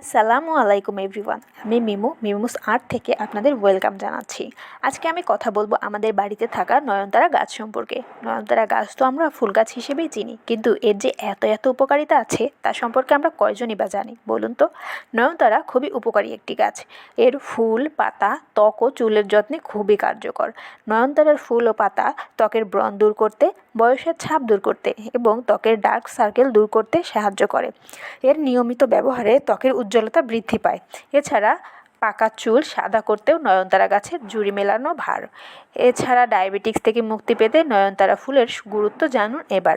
আসসালামু আলাইকুম এভরিওয়ান। আমি মিমু, মিমুস আর্ট থেকে আপনাদের ওয়েলকাম জানাচ্ছি। আজকে আমি কথা বলব আমাদের বাড়িতে থাকা নয়নতারা গাছ সম্পর্কে। নয়নতারা গাছ তো আমরা ফুল গাছ হিসেবেই চিনি, কিন্তু এর যে এত এত উপকারিতা আছে তা সম্পর্কে আমরা কয়জনই বা জানি, বলুন তো? নয়নতারা খুবই উপকারী একটি গাছ। এর ফুল, পাতা, ত্বক ও চুলের যত্নে খুবই কার্যকর। নয়নতারার ফুল ও পাতা ত্বকের ব্রণ দূর করতে, বয়সের ছাপ দূর করতে এবং ত্বকের ডার্ক সার্কেল দূর করতে সাহায্য করে। এর নিয়মিত ব্যবহারে ত্বকের উজ্জ্বলতা বৃদ্ধি পায়। এছাড়া পাকা চুল, সাদা করতেও নয়নতারা গাছের জুড়ি মেলানো ভার। এছাড়া ডায়াবেটিক্স থেকে মুক্তি পেতে নয়নতারা ফুলের গুরুত্ব জানুন এবার।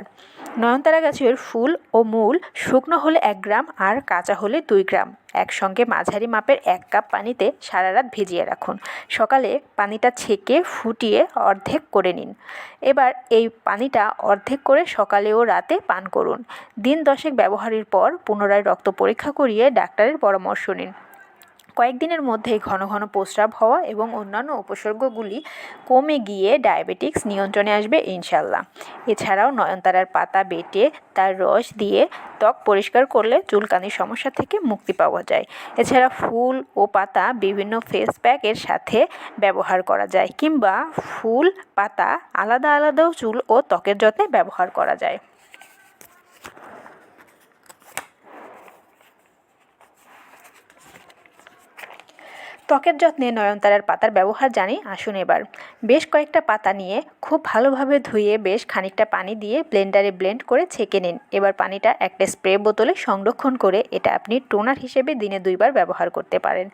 নয়নতারা গাছের ফুল ও মূল শুকনো হলে এক গ্রাম আর কাঁচা হলে দুই গ্রাম। একসঙ্গে মাঝারি মাপের এক কাপ পানিতে সারা রাত ভিজিয়ে রাখুন। সকালে পানিটা ছেঁকে ফুটিয়ে অর্ধেক করে নিন। এবার এই পানিটা অর্ধেক করে সকালে ও রাতে পান করুন। দিন দশেক ব্যবহারের পর পুনরায় রক্ত পরীক্ষা করিয়ে ডাক্তারের পরামর্শ নিন। কয়েকদিনের মধ্যেই ঘন ঘন প্রস্রাব হওয়া এবং অন্যান্য উপসর্গগুলি কমে গিয়ে ডায়াবেটিক্স নিয়ন্ত্রণে আসবে ইনশাল্লাহ এছাড়াও নয়নতারার পাতা বেটে তার রস দিয়ে ত্বক পরিষ্কার করলে চুলকানির সমস্যা থেকে মুক্তি পাওয়া যায়। এছাড়া ফুল ও পাতা বিভিন্ন ফেস প্যাকের সাথে ব্যবহার করা যায় কিংবা ফুল, পাতা আলাদা আলাদাও চুল ও ত্বকের যত্নে ব্যবহার করা যায়। ত্বকের যত্নে নয়নতারার পাতার ব্যবহার জানি, আসুন এবার। বেশ কয়েকটা পাতা নিয়ে খুব ভালোভাবে ধুয়ে বেশ খানিকটা পানি দিয়ে ব্লেন্ডারে ব্লেন্ড করে ছেঁকে নিন। এবার পানিটা একটা স্প্রে বোতলে সংরক্ষণ করে এটা আপনি টোনার হিসেবে দিনে দুইবার ব্যবহার করতে পারেন।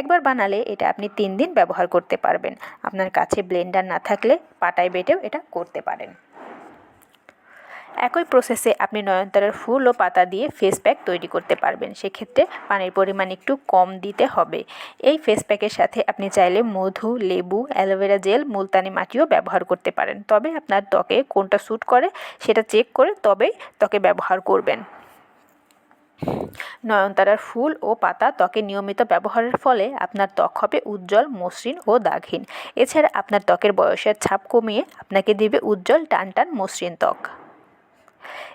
একবার বানালে এটা আপনি তিন দিন ব্যবহার করতে পারবেন। আপনার কাছে ব্লেন্ডার না থাকলে পাটায় বেটেও এটা করতে পারেন। একই প্রসেসে আপনি নয়নতারার ফুল ও পাতা দিয়ে ফেস প্যাক তৈরি করতে পারবেন। সেক্ষেত্রে পানির পরিমাণ একটু কম দিতে হবে। এই ফেস প্যাকের সাথে আপনি চাইলে মধু, লেবু, অ্যালোভেরা জেল, মুলতানি মাটিও ব্যবহার করতে পারেন। তবে আপনার ত্বকে কোনটা স্যুট করে সেটা চেক করে তবেই ত্বকে ব্যবহার করবেন। নয়নতারার ফুল ও পাতা ত্বকে নিয়মিত ব্যবহারের ফলে আপনার ত্বক হবে উজ্জ্বল, মসৃণ ও দাগহীন। এছাড়া আপনার ত্বকের বয়সের ছাপ কমিয়ে আপনাকে দেবে উজ্জ্বল টান টান মসৃণ ত্বক।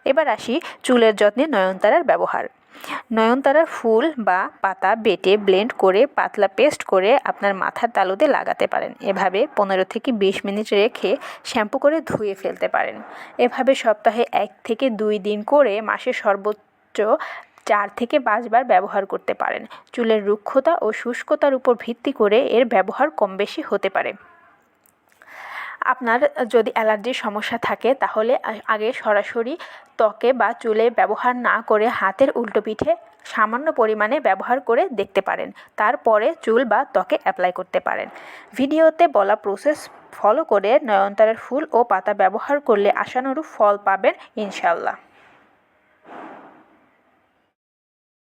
এবার আসি চুলের যত্নে নয়নতারার ব্যবহার। নয়নতারার ফুল বা পাতা বেটে ব্লেন্ড করে, পাতলা পেস্ট করে আপনার মাথার তালুতে লাগাতে পারেন। এভাবে পনেরো থেকে বিশ মিনিট রেখে শ্যাম্পু করে ধুয়ে ফেলতে পারেন। এভাবে সপ্তাহে এক থেকে দুই দিন করে মাসে সর্বোচ্চ চার থেকে পাঁচবার ব্যবহার করতে পারেন। চুলের রুক্ষতা ও শুষ্কতার উপর ভিত্তি করে এর ব্যবহার কম বেশি হতে পারে। আপনার যদি অ্যালার্জির সমস্যা থাকে, তাহলে আগে সরাসরি ত্বকে বা চুলে ব্যবহার না করে হাতের উল্টো পিঠে সামান্য পরিমাণে ব্যবহার করে দেখতে পারেন। তারপরে চুল বা ত্বকে অ্যাপ্লাই করতে পারেন। ভিডিওতে বলা প্রসেস ফলো করে নয়নতারের ফুল ও পাতা ব্যবহার করলে আশানুরূপ ফল পাবেন ইনশাল্লাহ